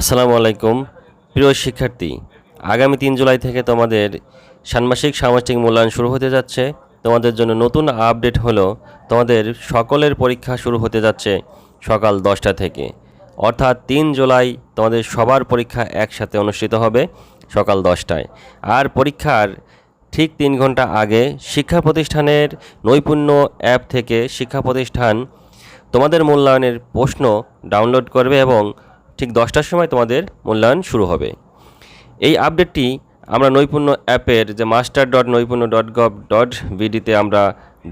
আসসালামু আলাইকুম। প্রিয় শিক্ষার্থী, আগামী তিন জুলাই থেকে তোমাদের ষান্মাসিক সামাজিক মূল্যায়ন শুরু হতে যাচ্ছে। তোমাদের জন্য নতুন আপডেট হলো, তোমাদের সকলের পরীক্ষা শুরু হতে যাচ্ছে সকাল দশটা থেকে। অর্থাৎ তিন জুলাই তোমাদের সবার পরীক্ষা একসাথে অনুষ্ঠিত হবে সকাল দশটায়। আর পরীক্ষার ঠিক তিন ঘণ্টা আগে শিক্ষা প্রতিষ্ঠানের নৈপুণ্য অ্যাপ থেকে শিক্ষা প্রতিষ্ঠান তোমাদের মূল্যায়নের প্রশ্ন ডাউনলোড করবে এবং ঠিক দশটার সময় তোমাদের মূল্যায়ন শুরু হবে। এই আপডেটটি আমরা নৈপুণ্য অ্যাপের যে master dot Noipunno dot gov dot বিডিতে আমরা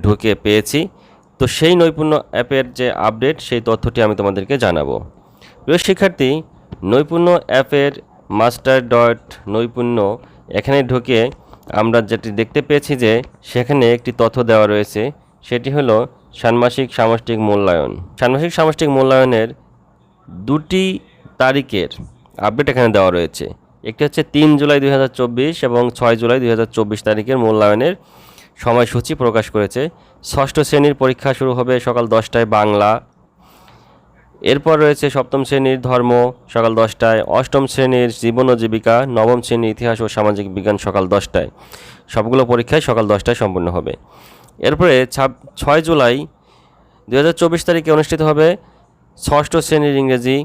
ঢুকে পেয়েছি। তো সেই নৈপুণ্য অ্যাপের যে আপডেট সেই তথ্যটি আমি তোমাদেরকে জানাব। প্রিয় শিক্ষার্থী, নৈপুণ্য অ্যাপের মাস্টার ডট নৈপুণ্য এখানে ঢুকে আমরা যেটি দেখতে পেয়েছি যে সেখানে একটি তথ্য দেওয়া রয়েছে। সেটি হলো ষান্মাসিক সামষ্টিক মূল্যায়ন। ষান্মাসিক সামষ্টিক মূল্যায়নের দুটি তারিখের আপডেট এখানে দেওয়া রয়েছে। একটি হচ্ছে তিন জুলাই দুই হাজার চব্বিশ এবং ছয় জুলাই দুই হাজার চব্বিশ তারিখের মূল্যায়নের সময়সূচি প্রকাশ করেছে। ষষ্ঠ শ্রেণির পরীক্ষা শুরু হবে সকাল দশটায় বাংলা। এরপর রয়েছে সপ্তম শ্রেণির ধর্ম সকাল দশটায়, অষ্টম শ্রেণির জীবন ও জীবিকা, নবম শ্রেণির ইতিহাস ও সামাজিক বিজ্ঞান সকাল দশটায়। সবগুলো পরীক্ষায় সকাল দশটায় সম্পূর্ণ হবে। এরপরে ছাব, ছয় জুলাই দু হাজার চব্বিশ তারিখে অনুষ্ঠিত হবে ষষ্ঠ শ্রেণির ইংরেজি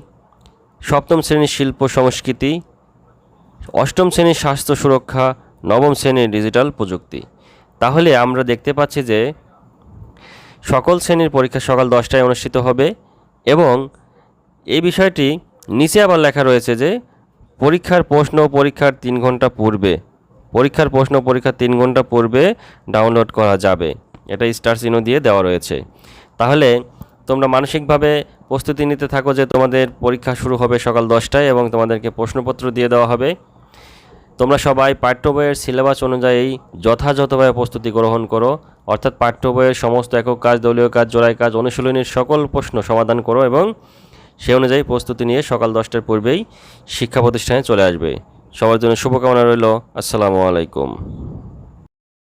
সপ্তম শ্রেণির শিল্প সংস্কৃতি, অষ্টম শ্রেণির স্বাস্থ্য সুরক্ষা, নবম শ্রেণির ডিজিটাল প্রযুক্তি। তাহলে আমরা দেখতে পাচ্ছি যে সকল শ্রেণির পরীক্ষা সকাল দশটায় অনুষ্ঠিত হবে এবং এই বিষয়টি নিচে আবার লেখা রয়েছে যে পরীক্ষার প্রশ্ন পরীক্ষার তিন ঘণ্টা পূর্বে, পরীক্ষার প্রশ্ন পরীক্ষার তিন ঘণ্টা পূর্বে ডাউনলোড করা যাবে। এটা স্টার চিহ্ন দিয়ে দেওয়া রয়েছে। তাহলে তোমরা মানসিকভাবে প্রস্তুতি নিতে থাকো যে তোমাদের পরীক্ষা শুরু হবে সকাল দশটায় এবং তোমাদেরকে প্রশ্নপত্র দিয়ে দেওয়া হবে। তোমরা সবাই পাঠ্য বইয়ের সিলেবাস অনুযায়ী যথাযথভাবে প্রস্তুতি গ্রহণ করো। অর্থাৎ পাঠ্য বইয়ের সমস্ত একক কাজ, দলীয় কাজ, জোড়াই কাজ, অনুশীলনীর সকল প্রশ্ন সমাধান করো এবং সে অনুযায়ী প্রস্তুতি নিয়ে সকাল দশটার পূর্বেই শিক্ষা প্রতিষ্ঠানে চলে আসবে। সবার জন্য শুভকামনা রইল। আসসালামু আলাইকুম।